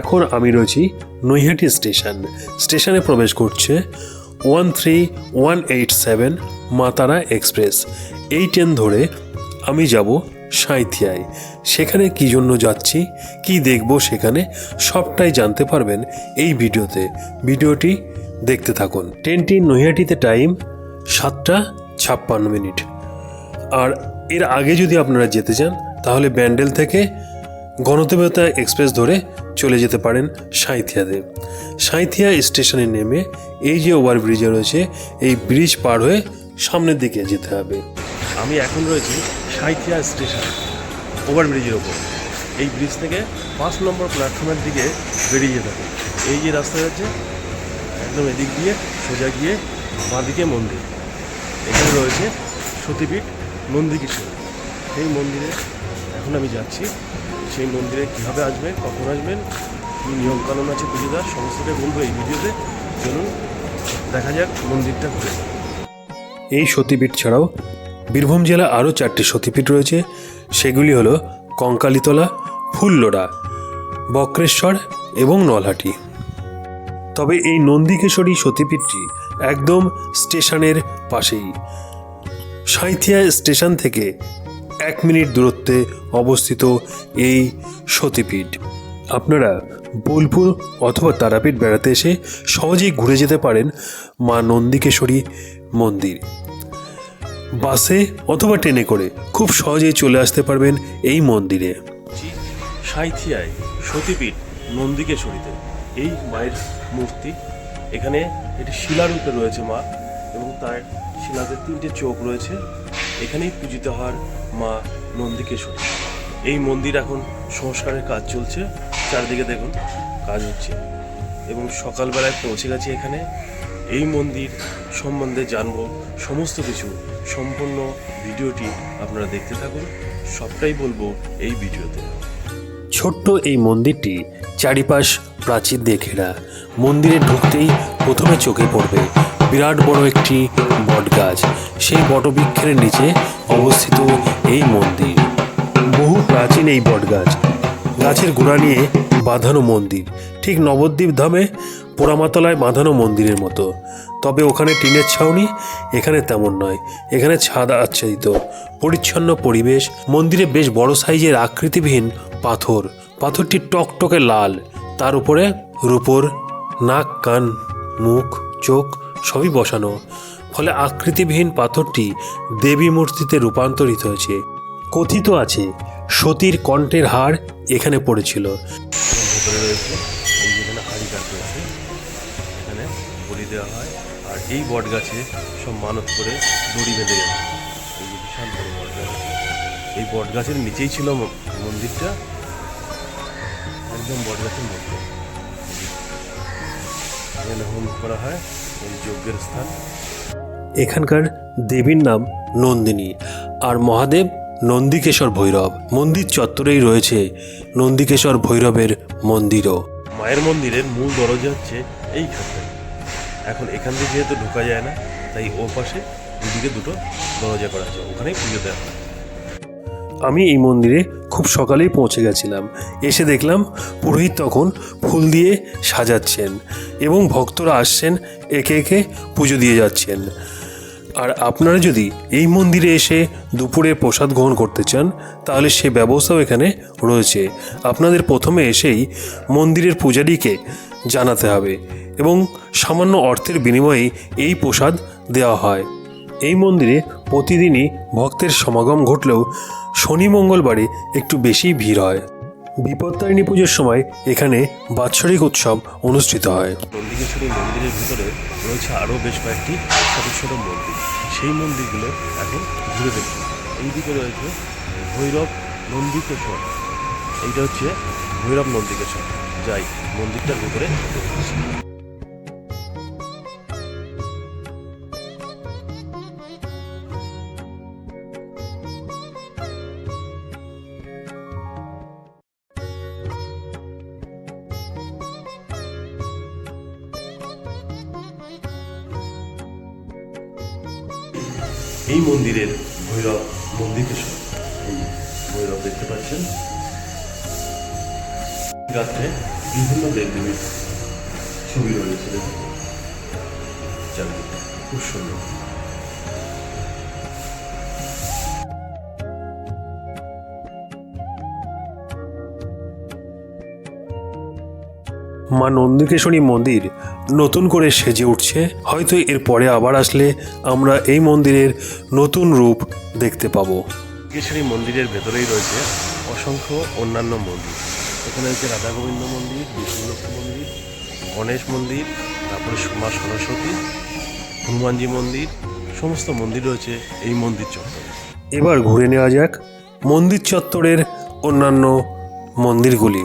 এখন আমি রয়েছি নৈহাটি স্টেশন। স্টেশনে প্রবেশ করছে one three one eight seven Matara express. এই ট্রেন ধরে আমি যাব সাঁইথিয়ায়। সেখানে কি জন্য যাচ্ছি, কি দেখব সেখানে সবটাই জানতে পারবেন এই ভিডিওতে। ভিডিওটি দেখতে থাকুন। ট্রেনটি নৈহাটিতে টাইম সাতটা ছাপ্পান্ন মিনিট। আর এর আগে যদি আপনারা যেতে চান, তাহলে ব্যান্ডেল থেকে গণদেবতা এক্সপ্রেস ধরে চলে যেতে পারেন সাঁইথিয়াতে। সাঁইথিয়া স্টেশনে নেমে এই যে ওভারব্রিজে রয়েছে, এই ব্রিজ পার হয়ে সামনের দিকে যেতে হবে। আমি এখন রয়েছি সাঁইথিয়া স্টেশন, ওভারব্রিজের ওপর। এই ব্রিজ থেকে পাঁচ নম্বর প্ল্যাটফর্মের দিকে বেরিয়ে যেতে হবে। এই যে রাস্তা যাচ্ছে একদম এদিক দিয়ে সোজা গিয়ে বাঁদিকে মন্দির। এখানে রয়েছে সতীপীঠ নন্দিকেশ্বর সেই মন্দিরে এখন আমি যাচ্ছি। সেই মন্দিরে কীভাবে আসবেন, কখন আসবেন, কী নিয়মকানুন আছে পুজো দেওয়ার সমস্তটাই বলব এই ভিডিওতে। চলুন, দেখা যাক মন্দিরটা ঘুরে। এই সতীপীঠ ছাড়াও বীরভূম জেলা আরও চারটি সতীপীঠ রয়েছে। সেগুলি হলো কঙ্কালীতলা, ফুল্লোড়া, বক্রেশ্বর এবং নলহাটি। তবে এই নন্দিকেশ্বরী সতীপীঠটি একদম স্টেশনের পাশেই। সাঁইথিয়া স্টেশন থেকে এক মিনিট দূরত্বে অবস্থিত এই সতীপীঠ। আপনারা বোলপুর অথবা তারাপীঠ বেড়াতে এসে সহজেই ঘুরে যেতে পারেন মা নন্দিকেশ্বরী মন্দির। বাসে অথবা ট্রেনে করে খুব সহজেই চলে আসতে পারবেন এই মন্দিরে। সাঁইথিয়ায় সতীপীঠ নন্দিকেশ্বরীতে এই মায়ের মূর্তি। এখানে এটি শিলারূপে রয়েছে মা এবং তার শিলাতে তিনটে চোখ রয়েছে। এখানেই পূজিত হওয়ার মা নন্দিকেশ্বরী। এই মন্দির এখন সংস্কারের কাজ চলছে। চারদিকে দেখুন, কাজ হচ্ছে। এবং সকালবেলায় পৌঁছে গেছি এখানে। এই মন্দির সম্বন্ধে জানব সমস্ত কিছু। সম্পূর্ণ ভিডিওটি আপনারা দেখতে থাকুন। সবটাই বলব এই ভিডিওতে। ছোট্ট এই মন্দিরটি চারিপাশ প্রাচীর দিয়ে ঘেরা। মন্দিরে ঢুকতেই প্রথমে চোখে পড়বে বিরাট বড় একটি বটগাছ। সেই বটবৃক্ষের নিচে অবস্থিত এই মন্দির। বহু প্রাচীন এই বটগাছ। গাছের গোড়া নিয়ে বাঁধানো মন্দির। ঠিক নবদ্বীপ ধামে পোড়ামাতলায় বাঁধানো মন্দিরের মতো। তবে ওখানে টিনের ছাউনি এখানে তেমন নয়। এখানে ছাদ আচ্ছাদিত। পরিচ্ছন্ন পরিবেশ। মন্দিরে বেশ বড় সাইজের আকৃতিবিহীন পাথর। পাথরটি টকটকে লাল। তার উপরে রূপোর নাক, কান, মুখ, চোখ সবই বসানো। ফলে আকৃতিবিহীন পাথরটি দেবী মূর্তিতে রূপান্তরিত হয়েছে। কথিত আছে, সতীর কণ্ঠের হাড় এখানে পড়েছিল। এখানে দেওয়া হয়। আর এই বট গাছে সব মানত করে দড়ি বেঁধে এই যে বট গাছের নিচেই ছিল মন্দিরটা। একদম বট গাছের মধ্যে। হোম করা হয়। এই যজ্ঞের স্থান। এখানকার দেবীর নাম নন্দিনী আর মহাদেব নন্দিকেশ্বর ভৈরব। মন্দির চত্বরেই রয়েছে নন্দিকেশ্বর ভৈরবের মন্দিরও। মায়ের মন্দিরের মূল দরজা হচ্ছে এইখানটায়। এখন এখান থেকে যেহেতু ঢোকা যায় না তাই ও পাশে দুদিকে দুটো দরজা করা আছে। ওখানেই পুজো দেওয়া হয়। আমি এই মন্দিরে খুব সকালেই পৌঁছে গেছিলাম। এসে দেখলাম পুরোহিত তখন ফুল দিয়ে সাজাচ্ছেন এবং ভক্তরা আসছেন একে একে পুজো দিয়ে যাচ্ছেন। আর আপনারা যদি এই মন্দিরে এসে দুপুরে প্রসাদ গ্রহণ করতে চান, তাহলে সে ব্যবস্থাও এখানে রয়েছে। আপনাদের প্রথমে এসেই মন্দিরের পূজারীকে জানাতে হবে এবং সামান্য অর্থের বিনিময়ে এই প্রসাদ দেওয়া হয়। এই মন্দিরে প্রতিদিনই ভক্তের সমাগম ঘটলেও শনি মঙ্গলবারে একটু বেশি ভিড় হয়। বিপত্তারিণী পুজোর সময় এখানে বাৎসরিক উৎসব অনুষ্ঠিত হয়। নন্দিকেশ্বরী মন্দিরের ভিতরে রয়েছে আরও বেশ কয়েকটি ছোট ছোট মন্দির। সেই মন্দিরগুলো এখন ঘুরে দেখি এইদিকে রয়েছে ভৈরব নন্দিকেশ্বর এইটা হচ্ছে ভৈরব নন্দিকেশ্বর যাই, মন্দিরটার ভিতরে এই মন্দিরের ভৈরব নন্দিকেশ্বর এই ভৈরব দেখতে পাচ্ছেন। রাত্রে বিভিন্ন দেবদেবীর ছবি রয়েছে খুব সুন্দর। মা নন্দিকেশ্বরী মন্দির নতুন করে সেজে উঠছে। হয়তো এর পরে আবার আসলে আমরা এই মন্দিরের নতুন রূপ দেখতে পাবো। কেশরী মন্দিরের ভেতরেই রয়েছে অসংখ্য অন্যান্য মন্দির। এখানে রয়েছে রাধা গোবিন্দ মন্দির বিষ্ণুলক্ষ্মী মন্দির গণেশ মন্দির তারপরে মা সরস্বতী হনুমানজি মন্দির সমস্ত মন্দির রয়েছে এই মন্দির চত্বরে। এবার ঘুরে নেওয়া যাক মন্দির চত্বরের অন্যান্য মন্দিরগুলি।